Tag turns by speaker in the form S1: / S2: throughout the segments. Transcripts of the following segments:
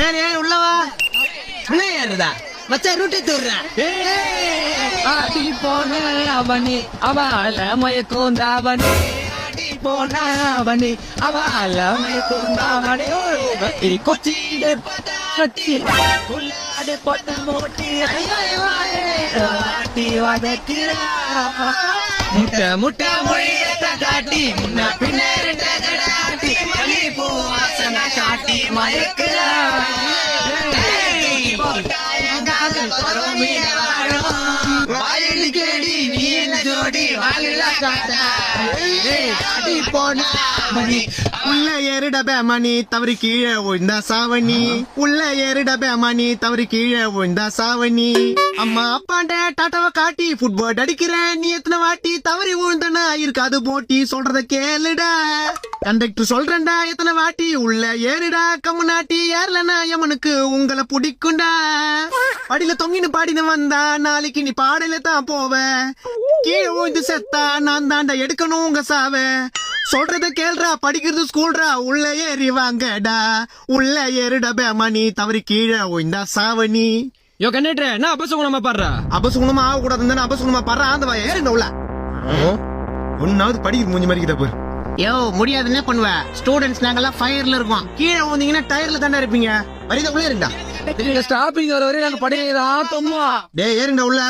S1: ஏன் உள்ளவா
S2: பிள்ளையாருதா மச்சா ரூட்டை தூர்றேன்
S3: ஆடி போன அவனே அவள மயக்கோந்தாவனே ஆடி போன அவனே அவள மயக்கோந்தாவனே பட்டாட்டி உள்ளாடே பொட்ட மோட்டி ஆட்டி வதக்கிறா முட்டை முட்டை மொழியத்த காட்டி முன்ன பூ வாசனை காட்டி மயக்கிறா போன மணி
S1: உள்ள ஏறிடபே மணி தவறி கீழே விழுந்தா சாவணி உள்ள ஏறிடபே மணி தவறி கீழே விழுந்தா சாவணி அம்மா அப்பாண்ட டாட்டாவை காட்டி ஃபுட்பால் அடிக்கிறேன் நீ எத்தனை வாட்டி தவறி விழுந்தனா இருக்காது போட்டி சொல்றத கேளுடா கண்டக்டர் சொல்றேன்டா எத்தனை வாட்டி உள்ள ஏறுடா கம்முனாட்டி ஏறலனா எமனுக்கு உங்களை பிடிக்கும்டா படியில தொங்கின்னு பாடின வந்தா நாளைக்கு நீ பாடல தான் போவ கீழே விழுந்து செத்தா நான் தாண்டா எடுக்கணும் உங்க சாவ. சொல்றத கேள்றா படிக்கிறது ஸ்கூல்ரா உள்ள ஏறி வாங்கடா. உள்ள ஏறுடா பேமணி தவறி கீழே விழுந்தா சாவணி
S4: யோ கண்டக்டர் என்ன அபசகுணமா பாடுறா?
S1: அபசுகுணமா ஆக கூடாதுன்னு அபசுகுணமா படுறா? அந்த ஏறிண்ட உள்ள ஒன்னாவது படிக்கிற மூஞ்சி மாதிரி பாரு. யோ முடியாது என்ன பண்ணுவ? ஸ்டூடெண்ட்ஸ் நாங்கெல்லாம் ஃபயர்ல இருக்கோம். கீழே வந்தீங்கன்னா டயர்ல தானே இருப்பீங்க. வரிதா உள்ள இருந்தா
S3: நீங்க ஸ்டாப்பிங் வர வரையும் நாங்க படிக்கிறதா தொம்மா
S1: டேய் ஏறுங்க உள்ள.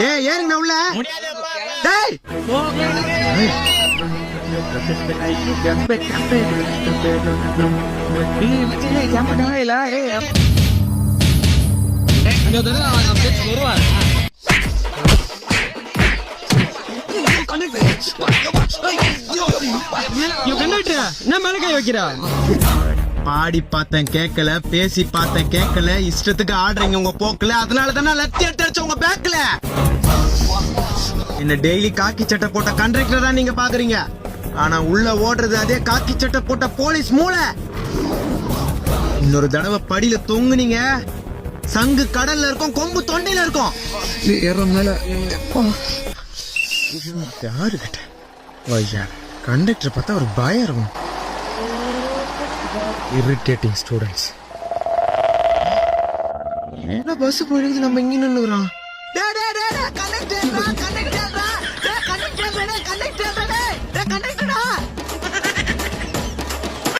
S1: டேய் ஏறுங்க உள்ள. டேய்!
S4: என்ன மேல கை வைக்கிறா
S1: பாடி பார்த்தேன் கேட்கல பேசி பார்த்தேன் கேட்கல இஷ்டத்துக்கு ஆடுறீங்க உங்க போக்கல அதனால தானே லத்தி எடுத்து உங்க பேக்கல? என்ன டெய்லி காக்கி சட்டை போட்ட கண்டக்டர் தான் நீங்க பாக்குறீங்க. ஆனா உள்ள ஓடுறது அதே காக்கி சட்டை போட்ட போலீஸ் மூளை. இன்னொரு தடவை படியில தொங்குனீங்க. சங்கு கடல்ல இருக்கும் கொம்பு தொண்டையில இருக்கும். யாரு கிட்ட? ஐயா. கண்டக்டர் பார்த்தா ஒரு பயம் இருக்கும். இரிட்டேட்டிங் ஸ்டூடெண்ட்ஸ் என்ன பஸ் போயிடுது நம்ம இங்க కనెక్ట్ కనెక్ట్